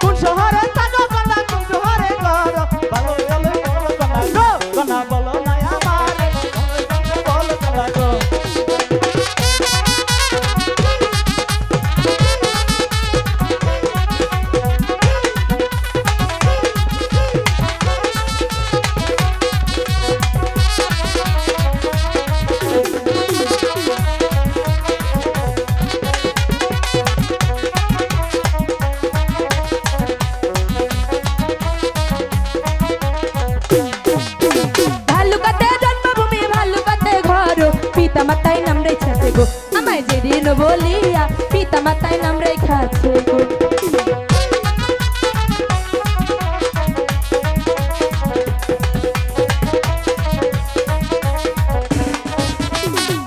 কোন শহরে মাতায় নাম রেখাছে গো। আমায় যেদিন বলিয়া পিতা মাতায় নাম রেখাছে গো।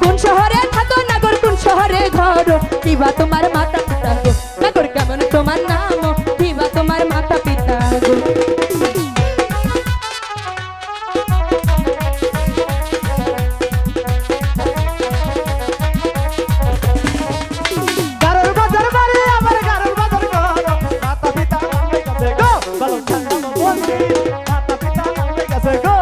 কোন শহরে থাকো নাগর কোন শহরে ঘর? কিবা তোমার মাতা Let's go!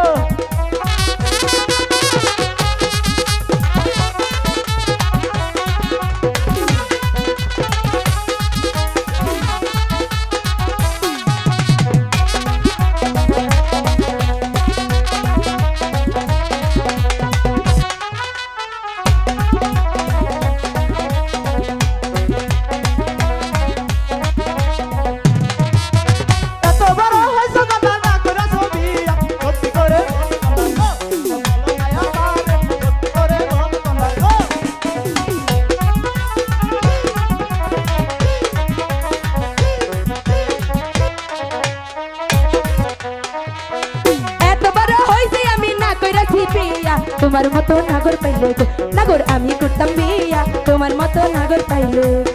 তোমার মতো নাগর পাইলে নাগর আমি করতাম বিয়া তোমার মতো নাগর পাইলে।